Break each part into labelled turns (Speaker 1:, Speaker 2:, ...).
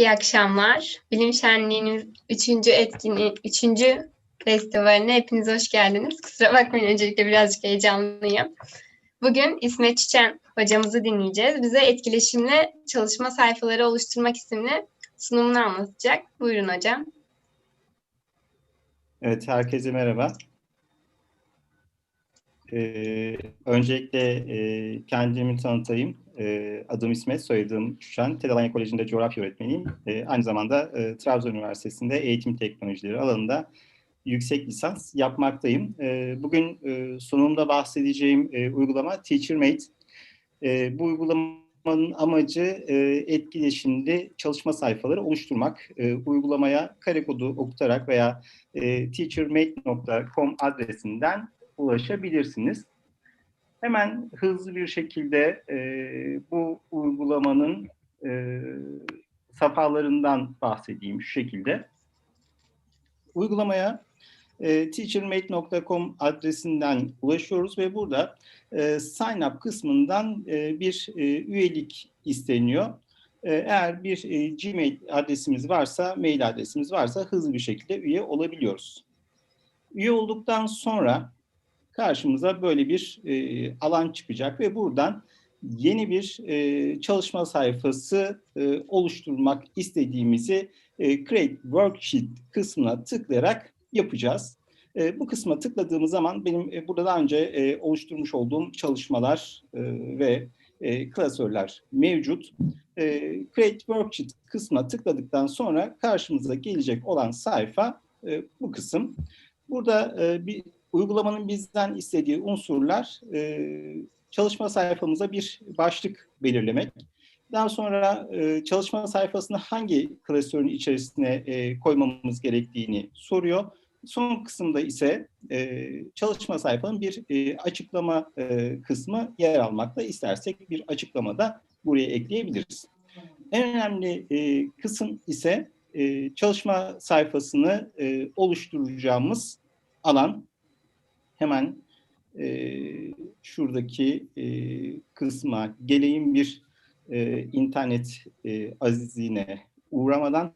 Speaker 1: İyi akşamlar. Bilim Şenliği'nin 3. etkinliği, 3. festivaline hepiniz hoş geldiniz. Kusura bakmayın öncelikle birazcık heyecanlıyım. Bugün İsmet Çiçen hocamızı dinleyeceğiz. Bize etkileşimli çalışma sayfaları oluşturmak isimli sunumunu anlatacak. Buyurun hocam.
Speaker 2: Evet, herkese merhaba. Ee, öncelikle e, kendimi tanıtayım. E, adım İsmet, soyadım Şuşan. TED Alanya Koleji'nde coğrafya öğretmeniyim. E, aynı zamanda e, Trabzon Üniversitesi'nde eğitim teknolojileri alanında yüksek lisans yapmaktayım. E, bugün e, sunumda bahsedeceğim e, uygulama TeacherMate. E, bu uygulamanın amacı e, etkileşimli çalışma sayfaları oluşturmak. E, uygulamaya kare kodu okutarak veya e, teachermate.com adresinden ulaşabilirsiniz. Hemen hızlı bir şekilde e, bu uygulamanın e, safhalarından bahsedeyim şu şekilde. Uygulamaya e, teachermate.com adresinden ulaşıyoruz ve burada e, sign up kısmından e, bir e, üyelik isteniyor. E, eğer bir e, Gmail adresimiz varsa, mail adresimiz varsa hızlı bir şekilde üye olabiliyoruz. Üye olduktan sonra karşımıza böyle bir e, alan çıkacak ve buradan yeni bir e, çalışma sayfası e, oluşturmak istediğimizi e, Create Worksheet kısmına tıklayarak yapacağız. E, bu kısma tıkladığımız zaman benim e, burada daha önce e, oluşturmuş olduğum çalışmalar e, ve e, klasörler mevcut. E, Create Worksheet kısmına tıkladıktan sonra karşımıza gelecek olan sayfa e, bu kısım. Burada e, bir uygulamanın bizden istediği unsurlar e, çalışma sayfamıza bir başlık belirlemek. Daha sonra e, çalışma sayfasını hangi klasörün içerisine e, koymamız gerektiğini soruyor. Son kısımda ise e, çalışma sayfanın bir e, açıklama e, kısmı yer almakta. İstersek bir açıklamada buraya ekleyebiliriz. En önemli e, kısım ise e, çalışma sayfasını e, oluşturacağımız alan hemen e, şuradaki e, kısma geleyim bir e, internet e, azizliğine uğramadan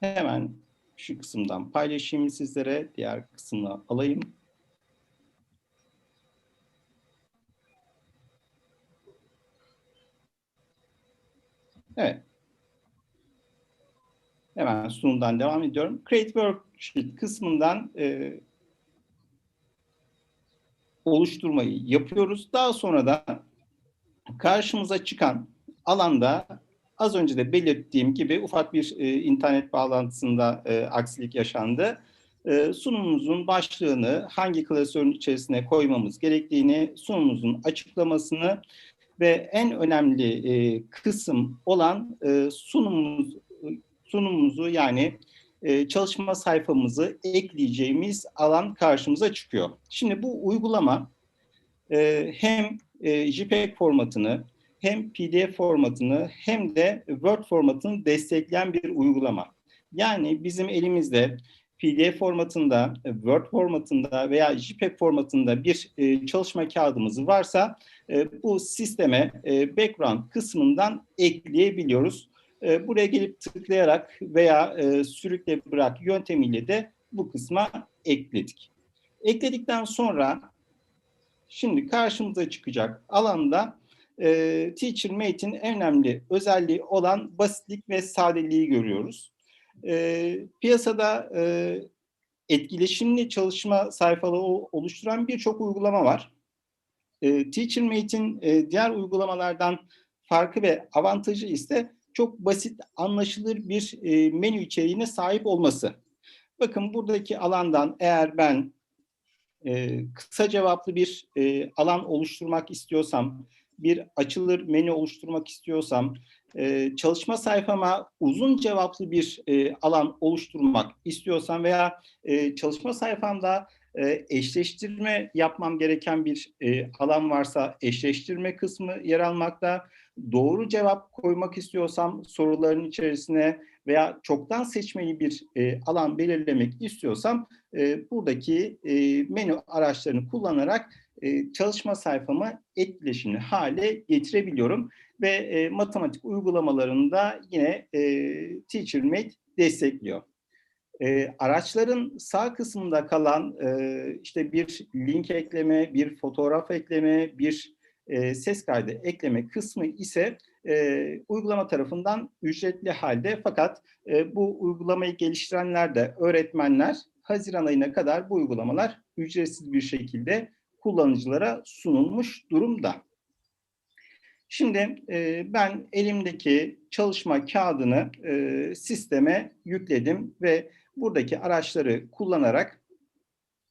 Speaker 2: hemen şu kısımdan paylaşayım sizlere. Diğer kısmını alayım. Evet. Hemen sunumdan devam ediyorum. Create Worksheet kısmından e, oluşturmayı yapıyoruz. Daha sonra da karşımıza çıkan alanda az önce de belirttiğim gibi ufak bir e, internet bağlantısında e, aksilik yaşandı. E, sunumumuzun başlığını hangi klasörün içerisine koymamız gerektiğini, sunumumuzun açıklamasını ve en önemli e, kısım olan e, sunumumuz sunumumuzu yani e, çalışma sayfamızı ekleyeceğimiz alan karşımıza çıkıyor. Şimdi bu uygulama e, hem e, JPEG formatını hem PDF formatını hem de Word formatını destekleyen bir uygulama. Yani bizim elimizde PDF formatında, Word formatında veya JPEG formatında bir e, çalışma kağıdımız varsa e, bu sisteme e, background kısmından ekleyebiliyoruz. E, buraya gelip tıklayarak veya e, sürükle bırak yöntemiyle de bu kısma ekledik. Ekledikten sonra şimdi karşımıza çıkacak alanda e, TeacherMate'in en önemli özelliği olan basitlik ve sadeliği görüyoruz. E, piyasada e, etkileşimli çalışma sayfaları oluşturan birçok uygulama var. E, TeacherMate'in e, diğer uygulamalardan farkı ve avantajı ise çok basit, anlaşılır bir e, menü içeriğine sahip olması. Bakın buradaki alandan eğer ben e, kısa cevaplı bir e, alan oluşturmak istiyorsam, bir açılır menü oluşturmak istiyorsam, e, çalışma sayfama uzun cevaplı bir e, alan oluşturmak istiyorsam veya e, çalışma sayfamda e, eşleştirme yapmam gereken bir e, alan varsa eşleştirme kısmı yer almakta. Doğru cevap koymak istiyorsam soruların içerisine veya çoktan seçmeli bir e, alan belirlemek istiyorsam buradaki menü araçlarını kullanarak e, çalışma sayfamı etkileşimli hale getirebiliyorum ve e, matematik uygulamalarında yine e, TeacherMate destekliyor. E, araçların sağ kısmında kalan e, işte bir link ekleme, bir fotoğraf ekleme, bir e, ses kaydı ekleme kısmı ise e, uygulama tarafından ücretli halde fakat e, bu uygulamayı geliştirenler de öğretmenler Haziran ayına kadar bu uygulamalar ücretsiz bir şekilde kullanıcılara sunulmuş durumda. Şimdi e, ben elimdeki çalışma kağıdını e, sisteme yükledim ve buradaki araçları kullanarak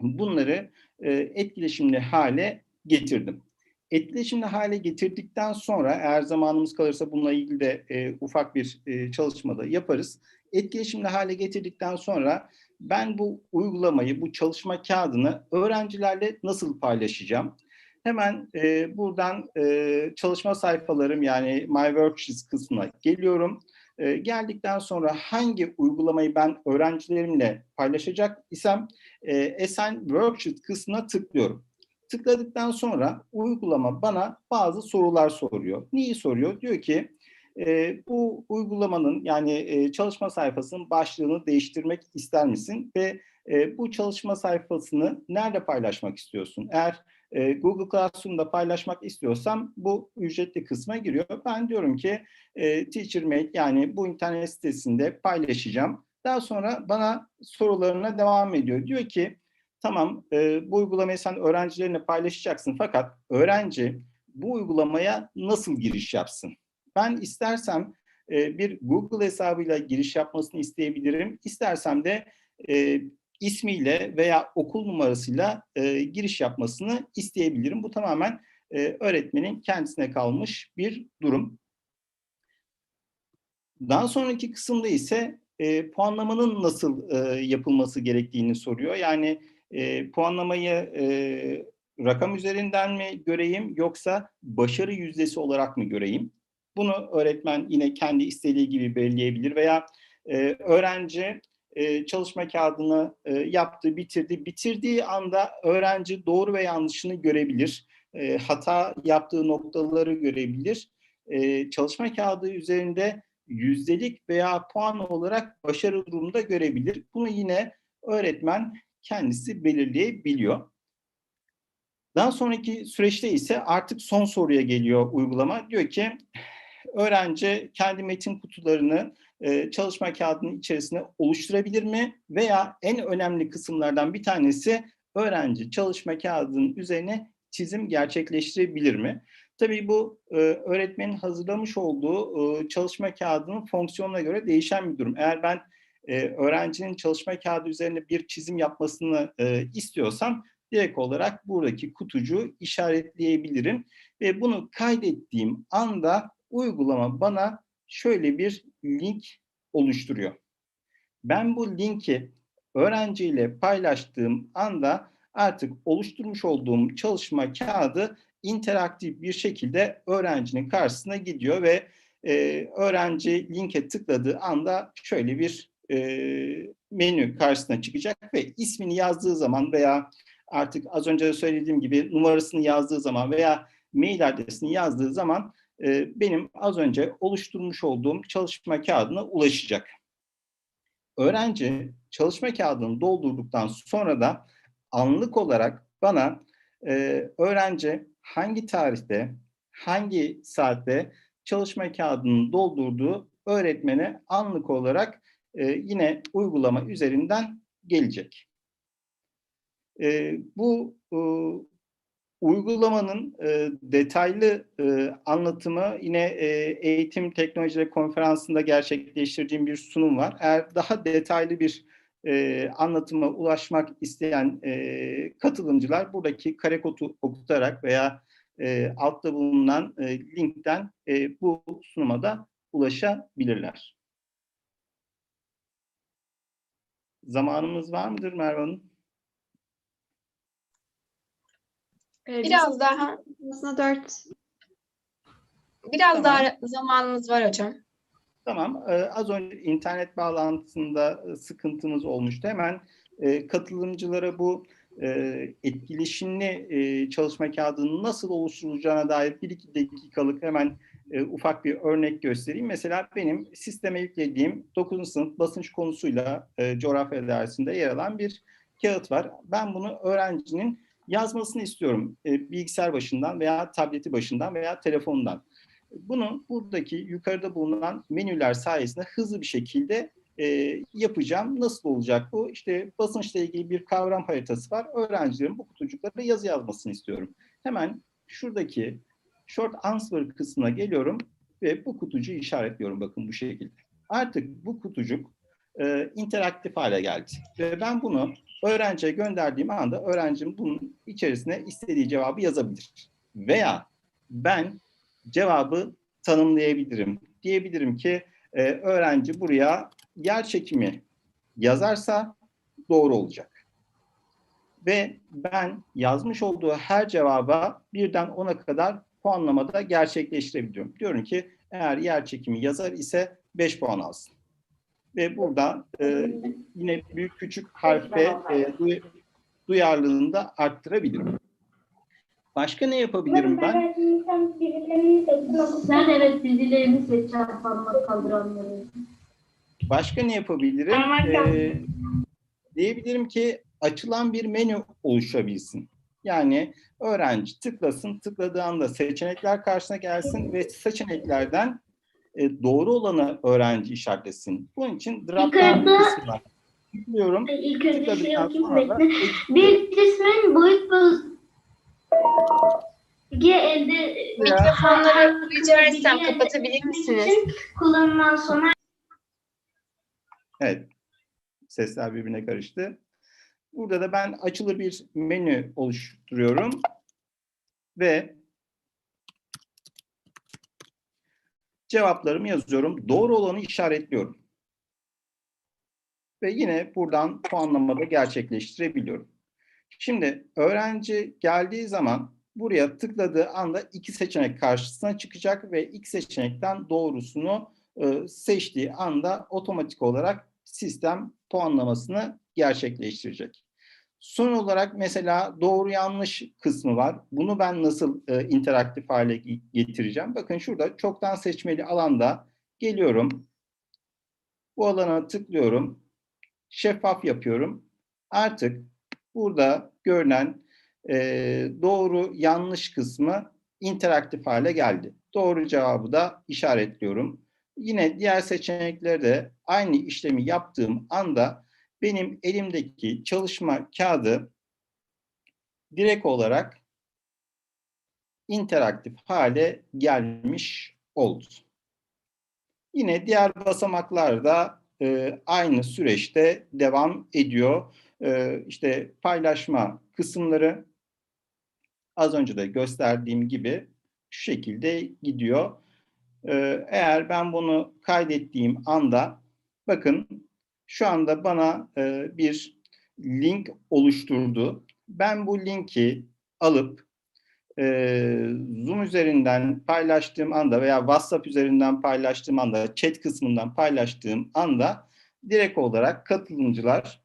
Speaker 2: bunları e, etkileşimli hale getirdim. Etkileşimli hale getirdikten sonra eğer zamanımız kalırsa bununla ilgili de e, ufak bir e, çalışmada yaparız. Etkileşimli hale getirdikten sonra ben bu uygulamayı, bu çalışma kağıdını öğrencilerle nasıl paylaşacağım? Hemen e, buradan e, çalışma sayfalarım yani My Worksheets kısmına geliyorum. E, geldikten sonra hangi uygulamayı ben öğrencilerimle paylaşacak isem e, Assign Worksheet kısmına tıklıyorum. Tıkladıktan sonra uygulama bana bazı sorular soruyor. Neyi soruyor? Diyor ki e, bu uygulamanın yani e, çalışma sayfasının başlığını değiştirmek ister misin? Ve e, bu çalışma sayfasını nerede paylaşmak istiyorsun? Eğer e, Google Classroom'da paylaşmak istiyorsam bu ücretli kısma giriyor. Ben diyorum ki e, TeacherMate yani bu internet sitesinde paylaşacağım. Daha sonra bana sorularına devam ediyor. Diyor ki tamam e, bu uygulamayı sen öğrencilerine paylaşacaksın fakat öğrenci bu uygulamaya nasıl giriş yapsın? Ben istersem e, bir Google hesabıyla giriş yapmasını isteyebilirim. İstersem de e, ismiyle veya okul numarasıyla e, giriş yapmasını isteyebilirim. Bu tamamen öğretmenin kendisine kalmış bir durum. Daha sonraki kısımda ise e, puanlamanın nasıl e, yapılması gerektiğini soruyor. Yani e, puanlamayı e, rakam üzerinden mi göreyim yoksa başarı yüzdesi olarak mı göreyim? Bunu öğretmen yine kendi istediği gibi belirleyebilir veya e, öğrenci e, çalışma kağıdını e, yaptı, bitirdi. Bitirdiği anda öğrenci doğru ve yanlışını görebilir. E, hata yaptığı noktaları görebilir. E, çalışma kağıdı üzerinde yüzdelik veya puan olarak başarı durumunda görebilir. Bunu yine öğretmen kendisi belirleyebiliyor. Daha sonraki süreçte ise artık son soruya geliyor uygulama. Diyor ki öğrenci kendi metin kutularını e, çalışma kağıdının içerisine oluşturabilir mi? Veya en önemli kısımlardan bir tanesi öğrenci çalışma kağıdının üzerine çizim gerçekleştirebilir mi? Tabii bu e, öğretmenin hazırlamış olduğu e, çalışma kağıdının fonksiyonuna göre değişen bir durum. Eğer ben e, öğrencinin çalışma kağıdı üzerine bir çizim yapmasını e, istiyorsam direkt olarak buradaki kutucuğu işaretleyebilirim. Ve bunu kaydettiğim anda uygulama bana şöyle bir link oluşturuyor. Ben bu linki öğrenciyle paylaştığım anda artık oluşturmuş olduğum çalışma kağıdı interaktif bir şekilde öğrencinin karşısına gidiyor ve e, öğrenci linke tıkladığı anda şöyle bir e, menü karşısına çıkacak ve ismini yazdığı zaman veya artık az önce de söylediğim gibi numarasını yazdığı zaman veya mail adresini yazdığı zaman e, benim az önce oluşturmuş olduğum çalışma kağıdına ulaşacak. Öğrenci çalışma kağıdını doldurduktan sonra da anlık olarak bana e, öğrenci hangi tarihte, hangi saatte çalışma kağıdını doldurduğu öğretmene anlık olarak e, yine uygulama üzerinden gelecek. E, bu e, Uygulamanın e, detaylı e, anlatımı yine e, eğitim teknolojileri konferansında gerçekleştirdiğim bir sunum var. Eğer daha detaylı bir e, anlatıma ulaşmak isteyen e, katılımcılar buradaki kare kodu okutarak veya e, altta bulunan e, linkten e, bu sunuma da ulaşabilirler. Zamanımız var mıdır Merve Hanım?
Speaker 1: Ee, biraz daha
Speaker 3: aslında dört.
Speaker 1: biraz
Speaker 2: Tamam.
Speaker 1: daha zamanımız var hocam.
Speaker 2: Tamam. Ee, az önce internet bağlantısında e, sıkıntımız olmuştu. Hemen e, katılımcılara bu e, etkileşimli e, çalışma kağıdının nasıl oluşturulacağına dair bir iki dakikalık hemen e, ufak bir örnek göstereyim. Mesela benim sisteme yüklediğim 9. sınıf basınç konusuyla e, coğrafya dersinde yer alan bir kağıt var. Ben bunu öğrencinin yazmasını istiyorum e, bilgisayar başından veya tableti başından veya telefondan. Bunu buradaki yukarıda bulunan menüler sayesinde hızlı bir şekilde e, yapacağım. Nasıl olacak bu? İşte basınçla ilgili bir kavram haritası var. Öğrencilerin bu kutucuklara yazı yazmasını istiyorum. Hemen şuradaki short answer kısmına geliyorum ve bu kutucuğu işaretliyorum bakın bu şekilde. Artık bu kutucuk e, interaktif hale geldi. Ve ben bunu öğrenciye gönderdiğim anda öğrencim bunun içerisine istediği cevabı yazabilir. Veya ben cevabı tanımlayabilirim. Diyebilirim ki e, öğrenci buraya yer çekimi yazarsa doğru olacak. Ve ben yazmış olduğu her cevaba birden ona kadar puanlamada gerçekleştirebiliyorum. Diyorum ki eğer yer çekimi yazar ise 5 puan alsın. Ve burada e, yine büyük küçük harfe e, duy, duyarlılığını da arttırabilirim. Başka ne yapabilirim ben?
Speaker 3: Sen evet dizilerini seç çarpanma kaldıranları.
Speaker 2: Başka ne yapabilirim? Ee, diyebilirim ki açılan bir menü oluşabilsin. Yani öğrenci tıklasın, tıkladığı anda seçenekler karşısına gelsin ve seçeneklerden e, doğru olanı öğrenci işaretlesin. Bunun için drop down
Speaker 3: Yukarıda-
Speaker 2: kısmı var. Tıklıyorum.
Speaker 3: İlk önce şey
Speaker 2: Tıkladıktan
Speaker 3: okuyayım
Speaker 2: sonra
Speaker 3: bekle. Bir cismin boyut bölge elde
Speaker 1: Mikrofonları rica etsem
Speaker 3: Bilgi
Speaker 1: kapatabilir misiniz?
Speaker 3: Kullanılan sona
Speaker 2: Evet. Sesler birbirine karıştı. Burada da ben açılır bir menü oluşturuyorum. Ve cevaplarımı yazıyorum. Doğru olanı işaretliyorum. Ve yine buradan puanlamada gerçekleştirebiliyorum. Şimdi öğrenci geldiği zaman buraya tıkladığı anda iki seçenek karşısına çıkacak ve iki seçenekten doğrusunu e, seçtiği anda otomatik olarak sistem puanlamasını gerçekleştirecek. Son olarak mesela doğru yanlış kısmı var. Bunu ben nasıl e, interaktif hale ge- getireceğim? Bakın şurada çoktan seçmeli alanda geliyorum. Bu alana tıklıyorum. Şeffaf yapıyorum. Artık burada görünen e, doğru yanlış kısmı interaktif hale geldi. Doğru cevabı da işaretliyorum. Yine diğer seçenekleri de aynı işlemi yaptığım anda benim elimdeki çalışma kağıdı direkt olarak interaktif hale gelmiş oldu. Yine diğer basamaklar da e, aynı süreçte devam ediyor. E, işte paylaşma kısımları az önce de gösterdiğim gibi şu şekilde gidiyor. Ee, eğer ben bunu kaydettiğim anda bakın şu anda bana e, bir link oluşturdu. Ben bu linki alıp e, Zoom üzerinden paylaştığım anda veya WhatsApp üzerinden paylaştığım anda, chat kısmından paylaştığım anda direkt olarak katılımcılar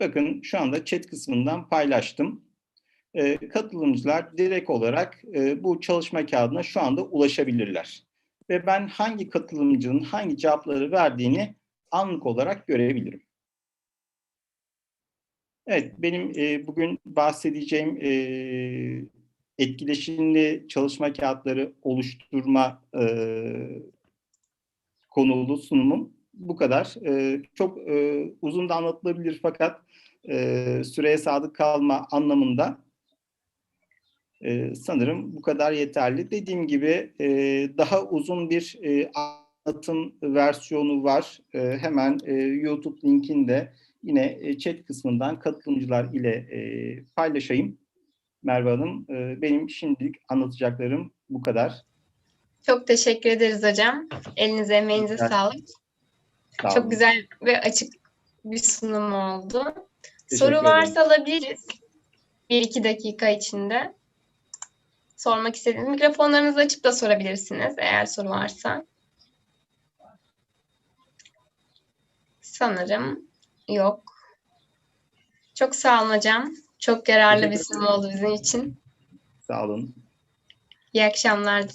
Speaker 2: bakın şu anda chat kısmından paylaştım e, katılımcılar direkt olarak e, bu çalışma kağıdına şu anda ulaşabilirler. Ve ben hangi katılımcının hangi cevapları verdiğini anlık olarak görebilirim. Evet, benim e, bugün bahsedeceğim e, etkileşimli çalışma kağıtları oluşturma e, konulu sunumum bu kadar. E, çok e, uzun da anlatılabilir fakat e, süreye sadık kalma anlamında ee, sanırım bu kadar yeterli. Dediğim gibi e, daha uzun bir e, anlatım versiyonu var. E, hemen e, YouTube linkini de yine e, chat kısmından katılımcılar ile e, paylaşayım. Merve Hanım, e, benim şimdilik anlatacaklarım bu kadar.
Speaker 1: Çok teşekkür ederiz hocam. Elinize emeğinize
Speaker 2: Evet.
Speaker 1: sağlık.
Speaker 2: Sağ olun.
Speaker 1: Çok güzel ve açık bir sunum oldu.
Speaker 2: Teşekkür
Speaker 1: Soru
Speaker 2: ederim.
Speaker 1: varsa alabiliriz. Bir iki dakika içinde. Sormak istediğiniz mikrofonlarınızı açıp da sorabilirsiniz eğer soru varsa. Sanırım yok. Çok sağ olun hocam. Çok yararlı bir sunum oldu bizim için.
Speaker 2: Sağ olun.
Speaker 1: İyi akşamlar